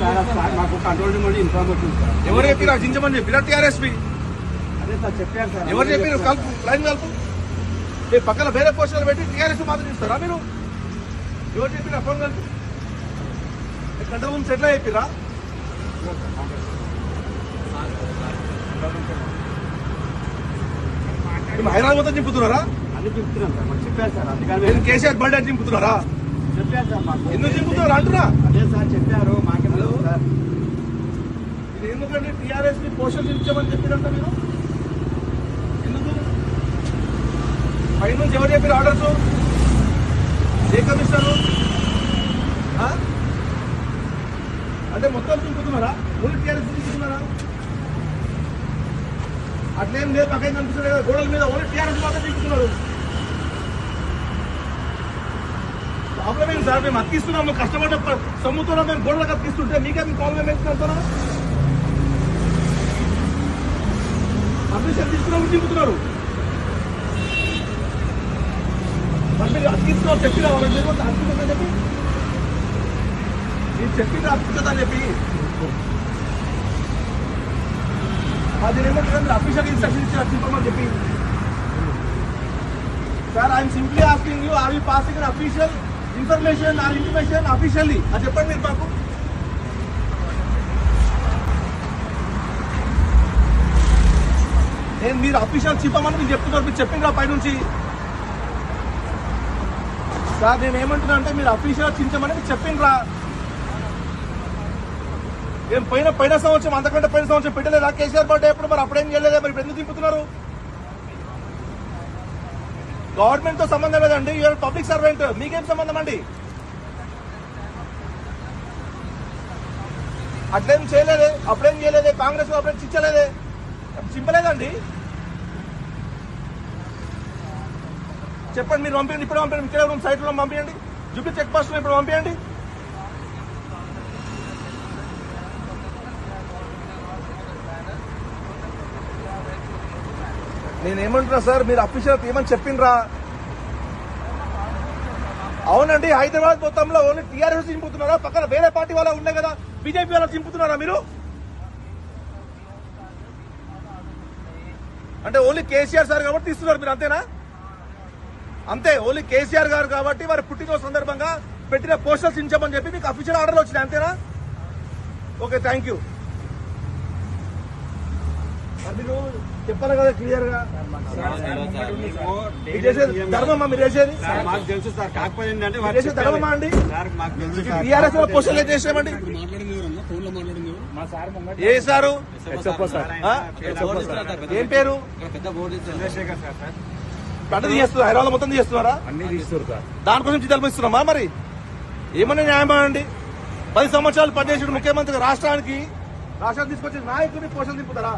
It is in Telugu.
సార్ మాకు కంట్రోల్ రూమ్ నుండి ఇన్ఫార్మ్ వచ్చింది సార్. ఎవరు చెప్పిరా చించమని చెప్పిరా టీఆర్ఎస్పీ అదే సార్ చెప్పారు సార్. ఎవరు చెప్పారు కలుపు లైన్ కలుపు. మీ పక్కన వేరే పోస్టులు పెట్టి టీఆర్ఎస్ మాత్రం ఇస్తారా మీరు? ఎవరు చెప్పిరా ఫోన్ కలుపు. కంట్రోల్ రూమ్స్ ఎట్లా చెప్పిరా హైదరాబాద్ మొత్తం చింపుతున్నారా? అన్ని చెప్తున్నాం సార్. మాకు చెప్పారు సార్. అందుకని కేసీఆర్ బర్త్డే చింపుతున్నారా? చెప్పారు సార్ మాకు. ఎందుకు చింపుతున్నారు? అంటున్నా. అదే సార్ చెప్పారు మాకేం తెలుసు సార్ ఇది ఎందుకంటే టీఆర్ఎస్ని చెప్పారంట మీరు? ఎందుకు? పైనుంచి ఎవరు చెప్పారు ఆర్డర్స్? ఏ కమిషనర్? అంటే మొత్తం చూపుతున్నారా? ఓన్లీ టీఆర్ఎస్ చింపుతున్నారా అట్లేం లేదు పక్కన కనిపిస్తుంది కదా గోడల మీద ఓన్లీ టీఆర్ఎస్ మాత్రం చూపుతున్నారు. ప్రాబ్లం ఏంటి సార్? మేము అతికిస్తున్నాము కష్టపడ్డ ప- సొమ్ముతో మేము గోడలకు అతికిస్తుంటే మీకే మీ ప్రాబ్లం ఏంటి అంటారా పర్మిషన్ తీసుకున్నప్పుడు చింపుతున్నారు మరి మీరు అతికిస్తున్నావు చెప్పినా వాళ్ళకి తెలియదు అతికిస్తుందని చెప్పి. మీరు చెప్పింది అతికిస్తుందని చెప్పి. అది ఏమంటారు మీరు అఫీషియల్ ఇన్స్ట్రక్షన్ ఇచ్చి చింపమని చెప్పి. Sir I'm simply asking you are you passing official information or information officially అది చెప్పండి మీరు మాకు. నేను మీరు అఫీషియల్ చెప్పమని మీరు చెప్తున్నారు మీరు చెప్పిండ్రా పైనుంచి? సార్ నేను ఏమంటున్నా అంటే మీరు అఫీషియల్ చించమని మీరు చెప్పిండ్రా? నేను పైన పైన సంవత్సరం అంతకంటే పైన సంవత్సరం పెట్టలేదా కేసీఆర్ బర్త్డే ఎప్పుడు? మరి అప్పుడేం చేయలేదా మరి ఇప్పుడు ఎందుకు దింపుతున్నారు? గవర్నమెంట్తో సంబంధం లేదండి యూఆర్ పబ్లిక్ సర్వెంట్ మీకేం సంబంధం అండి? అట్లేం చేయలేదే అప్పుడేం చేయలేదే కాంగ్రెస్ అప్పుడేం సింపులే కదండి చెప్పండి మీరు పంపించండి ఇప్పుడు పంపించండి ఇక్కడ ఉన్న సైట్లో పంపించండి జుబ్లీ చెక్ పోస్ట్ ఇప్పుడు పంపించండి నేనేమంటున్నా సార్ మీరు అఫీషియల్ ఏమని చెప్పిండ్రా? అవునండి హైదరాబాద్ మొత్తంలో ఓన్లీ టీఆర్ఎస్ చింపుతున్నారా? పక్కన వేరే పార్టీ వాళ్ళ ఉన్నాయి కదా బీజేపీ వాళ్ళు చింపుతున్నారా మీరు? అంటే ఓన్లీ కేసీఆర్ సార్ కాబట్టి తీస్తున్నారు మీరు అంతేనా? అంతే ఓన్లీ కేసీఆర్ గారు కాబట్టి వారి పుట్టినరోజు సందర్భంగా పెట్టిన పోస్టర్స్ ఇచ్చామని చెప్పి మీకు అఫీషియల్ ఆర్డర్ వచ్చినాయి అంతేనా? ఓకే థ్యాంక్ యూ మరి చెప్పాలి కదా క్లియర్గా. ధర్మమ్మా మీరు మాకు తెలుసు సార్ కాకపోతే ఏంటంటే ధర్మమ్మా అండి? టీఆర్ఎస్లో చేసామండి ఏ సారు? ఏం పేరు? Chandrasekhar sir sir. పంట తీస్తున్నారు హైదరాబాద్ మొత్తం తీస్తున్నారా అన్ని తీస్తారు సార్. దానికోసం జీతాలు ఇస్తున్నామా మరి? ఏమన్నా న్యాయమా అండి? పది సంవత్సరాలు పనిచేసిన ముఖ్యమంత్రి రాష్ట్రానికి రాష్ట్రాన్ని తీసుకొచ్చి నాయకుడిని పోషణ దింపుతారా?